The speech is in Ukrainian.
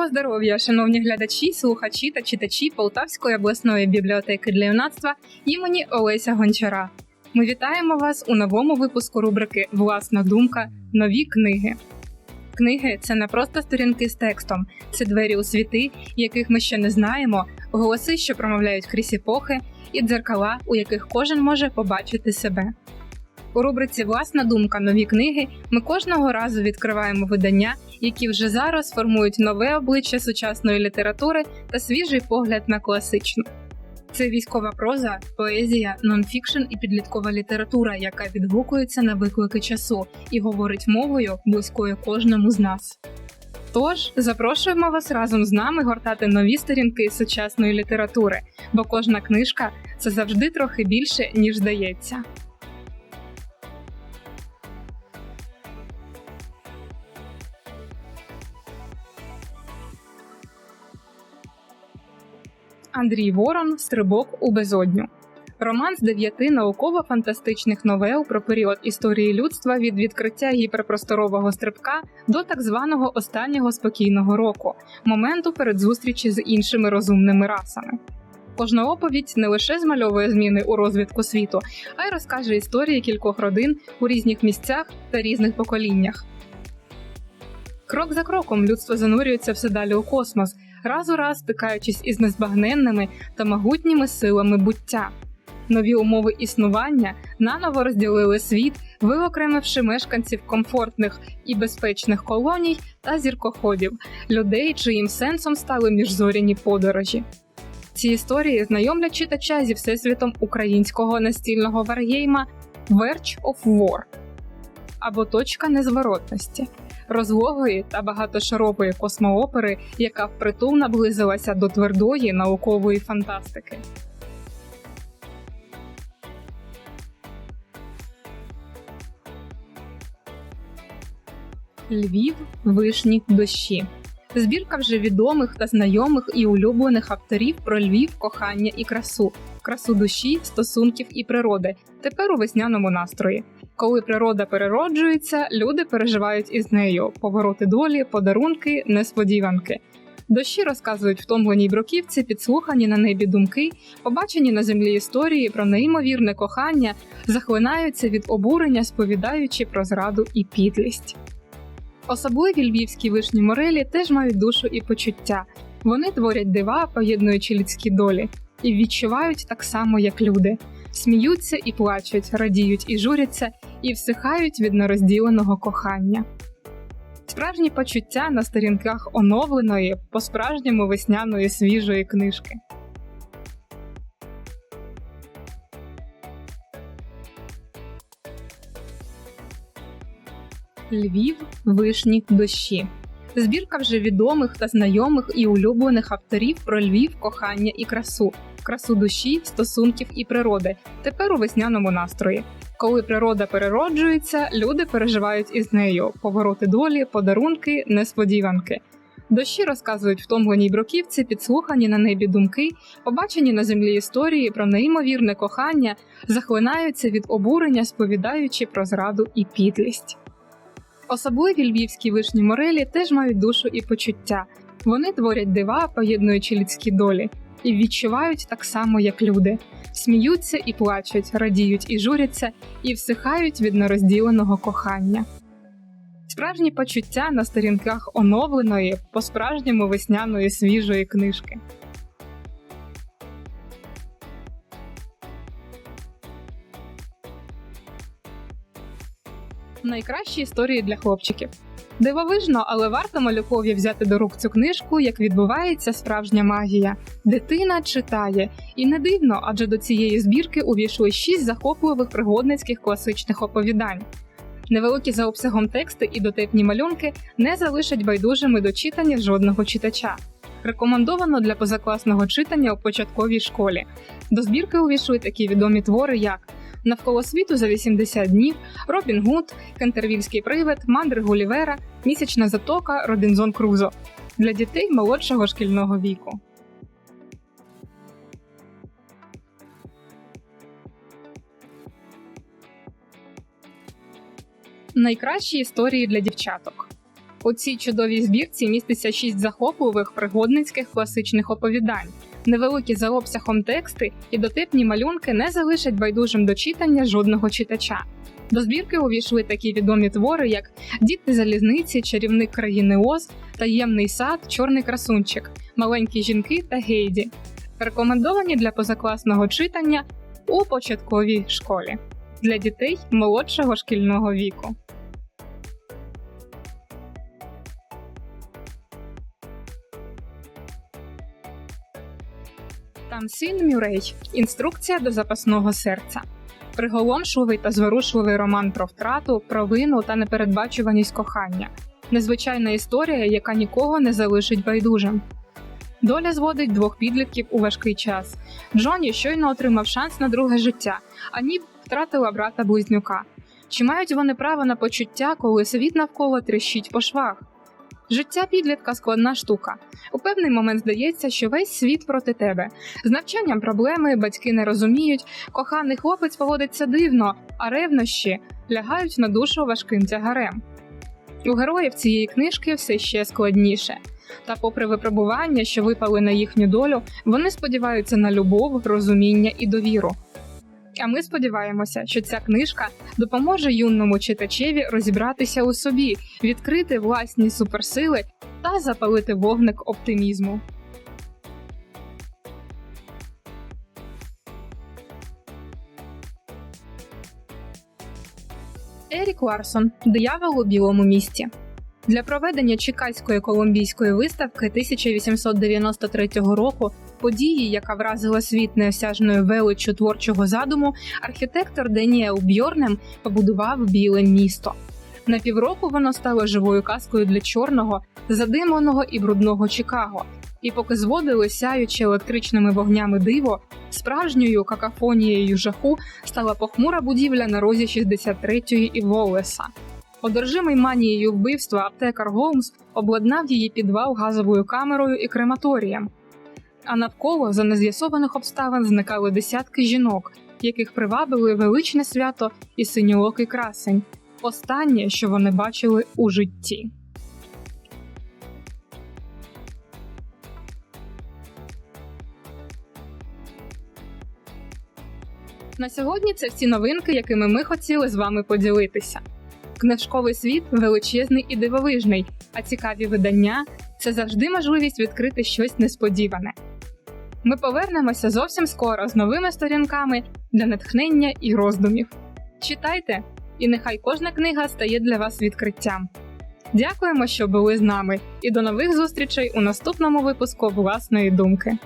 Доброго здоров'я, шановні глядачі, слухачі та читачі Полтавської обласної бібліотеки для юнацтва імені Олеся Гончара. Ми вітаємо вас у новому випуску рубрики Власна думка. Нові книги. Книги це не просто сторінки з текстом, це двері у світи, яких ми ще не знаємо, голоси, що промовляють крізь епохи, і дзеркала, у яких кожен може побачити себе. У рубриці Власна думка нові книги ми кожного разу відкриваємо видання, які вже зараз формують нове обличчя сучасної літератури та свіжий погляд на класичну. Це військова проза, поезія, нонфікшн і підліткова література, яка відгукується на виклики часу і говорить мовою, близькою кожному з нас. Тож запрошуємо вас разом з нами гортати нові сторінки сучасної літератури, бо кожна книжка це завжди трохи більше, ніж здається. Андрій Ворон Стрибок у безодню. Роман з дев'яти науково-фантастичних новел про період історії людства від відкриття гіперпросторового стрибка до так званого останнього спокійного року, моменту перед зустрічі з іншими розумними расами. Кожна оповідь не лише змальовує зміни у розвитку світу, а й розкаже історії кількох родин у різних місцях та різних поколіннях. Крок за кроком людство занурюється все далі у космос, раз у раз стикаючись із незбагненними та могутніми силами буття. Нові умови існування наново розділили світ, виокремивши мешканців комфортних і безпечних колоній та зіркоходів, людей, чиїм сенсом стали міжзоряні подорожі. Ці історії знайомлять читача зі всесвітом українського настільного варгейма Verge of War або точка незворотності розлогої та багатошарової космоопери, яка впритул наблизилася до твердої наукової фантастики. Львів вишні дощі. Збірка вже відомих та знайомих і улюблених авторів про Львів, кохання і красу, красу душі, стосунків і природи. Тепер у весняному настрої. Коли природа перероджується, люди переживають із нею повороти долі, подарунки, несподіванки. Дощі розказують втомленій бруківці, підслухані на небі думки, побачені на землі історії про неймовірне кохання, захлинаються від обурення, сповідаючи про зраду і підлість. Особливі львівські вишні морелі теж мають душу і почуття. Вони творять дива, поєднуючи людські долі, і відчувають так само, як люди сміються і плачуть, радіють і журяться, і всихають від нерозділеного кохання. Справжні почуття на сторінках оновленої, по-справжньому весняної свіжої книжки. Львів вишні дощі. Збірка вже відомих та знайомих і улюблених авторів про Львів, кохання і красу, красу душі, стосунків і природи. Тепер у весняному настрої. Коли природа перероджується, люди переживають із нею повороти долі, подарунки, несподіванки. Дощі розказують втомленій бруківці, підслухані на небі думки, побачені на землі історії про неймовірне кохання, захлинаються від обурення, сповідаючи про зраду і підлість. Особливі львівські вишні морелі теж мають душу і почуття. Вони творять дива, поєднуючи людські долі, і відчувають так само, як люди, сміються і плачуть, радіють і журяться, і всихають від нерозділеного кохання. Справжні почуття на сторінках оновленої, по-справжньому весняної свіжої книжки. Найкращі історії для хлопчиків. Дивовижно, але варто малюкові взяти до рук цю книжку, як відбувається справжня магія. Дитина читає, і не дивно, адже до цієї збірки увійшли шість захопливих пригодницьких класичних оповідань. Невеликі за обсягом тексти і дотепні малюнки не залишать байдужими до читання жодного читача. Рекомендовано для позакласного читання у початковій школі. До збірки увійшли такі відомі твори, як Навколо світу за 80 днів, Робін Гуд, Кентервільський привид, Мандри Гулівера, Місячна затока, Родинзон Крузо для дітей молодшого шкільного віку. Найкращі історії для дівчаток. У цій чудовій збірці міститься шість захопливих пригодницьких класичних оповідань. Невеликі за обсягом тексти і дотипні малюнки не залишать байдужим до читання жодного читача. До збірки увійшли такі відомі твори, як Діти залізниці, чарівник країни Оз, таємний сад, чорний красунчик, маленькі жінки та гейді. Рекомендовані для позакласного читання у початковій школі для дітей молодшого шкільного віку. Тамсін Мюррей. Інструкція до запасного серця. Приголомшливий та зворушливий роман про втрату, провину та непередбачуваність кохання. Незвичайна історія, яка нікого не залишить байдужим. Доля зводить двох підлітків у важкий час. Джоні щойно отримав шанс на друге життя, а Ніб втратила брата близнюка. Чи мають вони право на почуття, коли світ навколо тріщить по швах? Життя підлітка складна штука. У певний момент здається, що весь світ проти тебе. З навчанням проблеми, батьки не розуміють, коханий хлопець поводиться дивно, а ревнощі лягають на душу важким тягарем. У героїв цієї книжки все ще складніше. Та, попри випробування, що випали на їхню долю, вони сподіваються на любов, розуміння і довіру. А ми сподіваємося, що ця книжка допоможе юному читачеві розібратися у собі, відкрити власні суперсили та запалити вогник оптимізму. Ерік Ларсон Диявол у білому місті. Для проведення Чикаської колумбійської виставки 1893 року, події, яка вразила світ неосяжною величчю творчого задуму, архітектор Деніел Бьорнем побудував біле місто. На півроку воно стало живою казкою для чорного, задимленого і брудного Чикаго. І поки зводили сяючи електричними вогнями диво, справжньою какафонією жаху стала похмура будівля на розі 63-ї і Волеса. Одержимий манією вбивства аптекар Голмс обладнав її підвал газовою камерою і крематорієм. А навколо за нез'ясованих обставин зникали десятки жінок, яких привабили величне свято і синьоокий красень останнє, що вони бачили у житті. На сьогодні це всі новинки, якими ми хотіли з вами поділитися. Книжковий світ величезний і дивовижний, а цікаві видання це завжди можливість відкрити щось несподіване. Ми повернемося зовсім скоро з новими сторінками для натхнення і роздумів. Читайте, і нехай кожна книга стає для вас відкриттям. Дякуємо, що були з нами, і до нових зустрічей у наступному випуску власної думки.